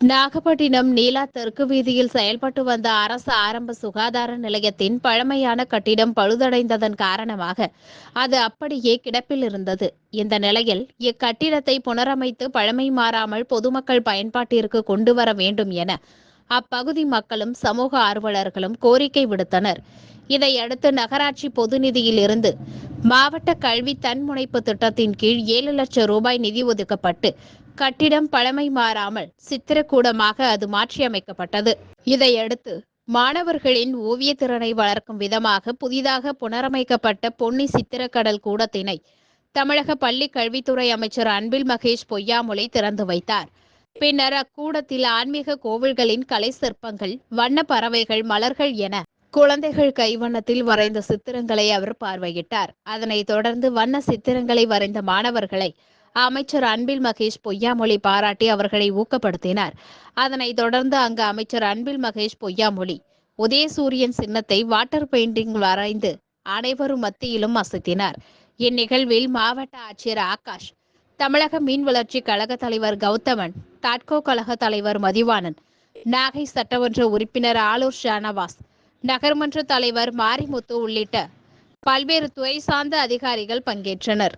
நாகப்பட்டினம் நீலா தெற்கு வீதியில் செயல்பட்டு வந்த அரசு ஆரம்ப சுகாதார நிலையத்தின் பழமையான கட்டிடம் பழுதடைந்ததன் காரணமாக அது அப்படியே கிடப்பில் இருந்தது. இந்த நிலையில் இக்கட்டிடத்தை புனரமைத்து பழமை மாறாமல் பொதுமக்கள் பயன்பாட்டிற்கு கொண்டு வர வேண்டும் என அப்பகுதி மக்களும் சமூக ஆர்வலர்களும் கோரிக்கை விடுத்தனர். இதையடுத்து நகராட்சி பொது நிதியிலிருந்து மாவட்ட கல்வி தன்முனைப்பு திட்டத்தின் கீழ் ஏழு லட்சம் ரூபாய் நிதி ஒதுக்கப்பட்டு கட்டிடம் பழமை மாறாமல் சித்திரக்கூடமாக அது மாற்றியமைக்கப்பட்டது. இதையடுத்து மாணவர்களின் ஓவிய திறனை வளர்க்கும் விதமாக புதிதாக புனரமைக்கப்பட்ட பொன்னி சித்திரக்கடல் கூடத்தினை தமிழக பள்ளி கல்வித்துறை அமைச்சர் அன்பில் மகேஷ் பொய்யாமொழி திறந்து வைத்தார். பின்னர் அக்கூடத்தில் ஆன்மீக கோவில்களின் கலை சிற்பங்கள் வண்ண பறவைகள் மலர்கள் என குழந்தைகள் கைவண்ணத்தில் வரைந்த சித்திரங்களை அவர் பார்வையிட்டார். அதனைத் தொடர்ந்து வண்ண சித்திரங்களை வரைந்த மாணவர்களை அமைச்சர் அன்பில் மகேஷ் பொய்யாமொழி பாராட்டி அவர்களை ஊக்கப்படுத்தினார். அதனைத் தொடர்ந்து அங்கு அமைச்சர் அன்பில் மகேஷ் பொய்யாமொழி உதயசூரியன் சின்னத்தை வாட்டர் பெயிண்டிங் வரைந்து அனைவரும் மத்தியிலும் அசத்தினார். இந்நிகழ்வில் மாவட்ட ஆட்சியர் ஆகாஷ் தமிழக மீன் வளர்ச்சி கழக தலைவர் கௌதமன் தாட்கோ கழக தலைவர் மதிவாணன் நாகை சட்டமன்ற உறுப்பினர் ஆலூர் ஷானவாஸ் நகர்மன்ற தலைவர் மாரிமுத்து உள்ளிட்ட பல்வேறு துறை சார்ந்த அதிகாரிகள் பங்கேற்றனர்.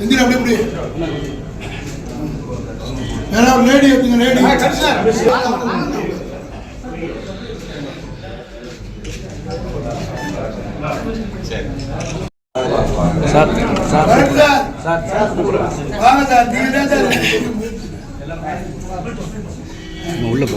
எந்திர அப்படி இப்படி லேடி எடுத்துங்க lady sir sir sir sir வாங்க சார் நீங்க தான் சார் உள்ள போ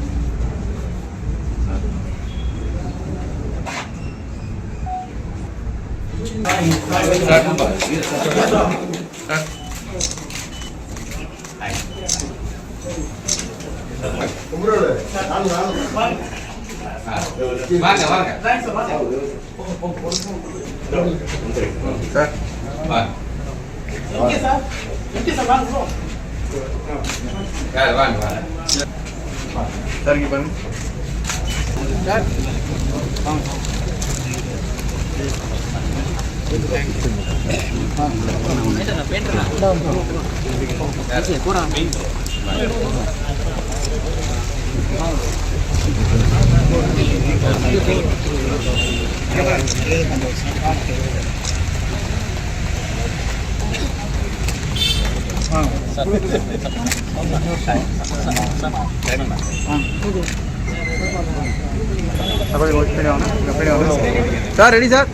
வாங்க வாங்க சார் வாங்க யார் வாங்க வாங்க சார் இங்க பாருங்க சார் ரெடி சார்